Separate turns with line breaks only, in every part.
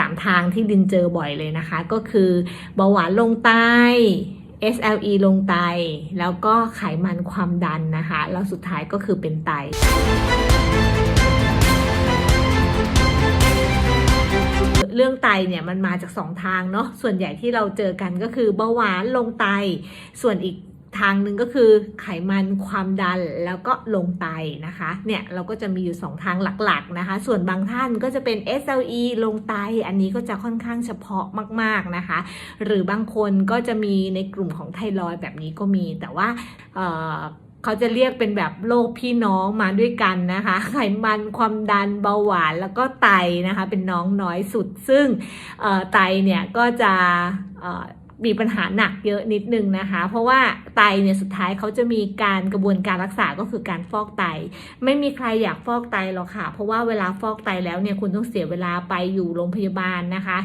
3ทางที่ดินเจอบ่อยเลยนะคะ ก็คือเบาหวานลงไต SLE ลงไต แล้วก็ไขมันความดันนะคะ แล้วสุดท้ายก็คือเป็นไตเรื่องไตเนี่ยมันมาจากสองทางเนาะส่วนใหญ่ที่เราเจอกันก็คือเบาหวานลงไต ส่วนอีก ทางหนึ่งก็คือไขมันความดันแล้วก็ลงไตนะคะ เนี่ยเราก็จะมีอยู่ 2 ทางหลักๆนะคะ ส่วนบางท่านก็จะเป็น SLE ลงไต อันนี้ก็จะค่อนข้างเฉพาะมากๆนะคะ หรือบางคนก็จะมีในกลุ่มของไทรอยแบบนี้ก็มี แต่ว่าเเขาจะเรียกเป็นแบบโรคพี่น้องมาด้วยกันนะคะ ไขมันความดันเบาหวานแล้วก็ไตนะคะ เป็นน้องน้อยสุด ซึ่งไตเนี่ยก็จะ มีปัญหาหนักเยอะนิดนึงนะคะ เพราะว่าไตเนี่ยสุดท้ายเขาจะมีการกระบวนการรักษาก็คือการฟอกไต ไม่มีใครอยากฟอกไตหรอกค่ะ เพราะว่าเวลาฟอกไตแล้วเนี่ยคุณต้องเสียเวลาไปอยู่โรงพยาบาลนะคะ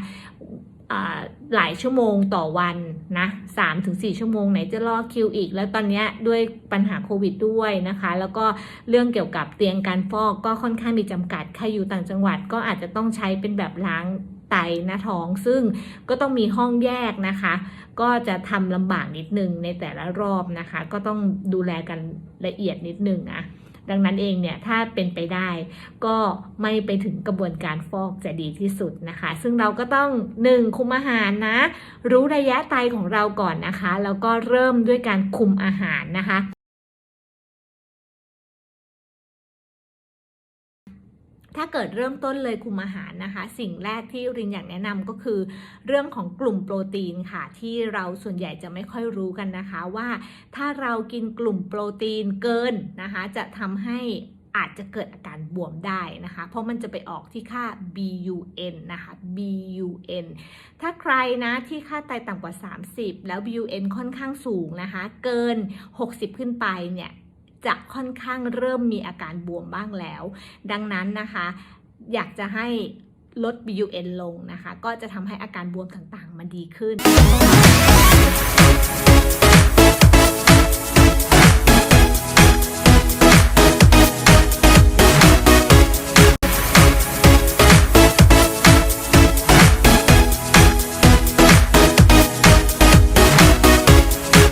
หลายชั่วโมงต่อวันนะสามถึงสี่ชั่วโมงไหนจะรอคิวอีก แล้วตอนนี้ด้วยปัญหาโควิดด้วยนะคะ แล้วก็เรื่องเกี่ยวกับเตียงการฟอกก็ค่อนข้างมีจำกัด ใครอยู่ต่างจังหวัดก็อาจจะต้องใช้เป็นแบบล้าง ไตหน้าท้อง ซึ่งก็ต้องมีห้องแยกนะคะ ก็จะทำลำบากนิดนึงในแต่ละรอบนะคะ ก็ต้องดูแลกันละเอียดนิดนึงนะดังนั้นเองเนี่ยถ้าเป็นไปได้ก็ไม่ไปถึงกระบวนการฟอกจะดีที่สุดนะคะ ซึ่งเราก็ต้อง 1. คุมอาหารนะ รู้ระยะไตของเราก่อนนะคะ แล้วก็เริ่มด้วยการคุมอาหารนะคะ ถ้าเกิดเริ่มต้นเลยคุมอาหารนะคะ สิ่งแรกที่รินอยากแนะนำก็คือ เรื่องของกลุ่มโปรตีนค่ะ ที่เราส่วนใหญ่จะไม่ค่อยรู้กันนะคะว่า ถ้าเรากินกลุ่มโปรตีนเกินนะคะ จะทำให้อาจจะเกิดอาการบวมได้นะคะ เพราะมันจะไปออกที่ค่า BUN นะคะ BUN ถ้าใครนะที่ค่าไตต่ำกว่า 30 แล้ว BUN ค่อนข้างสูงนะคะ เกิน 60 ขึ้นไปเนี่ย จะค่อนข้างเริ่มมีอาการบวมบ้างแล้ว ดังนั้นนะคะ อยากจะให้ลด BUN ลงนะคะ ก็จะทำให้อาการบวมต่างๆ มันดีขึ้น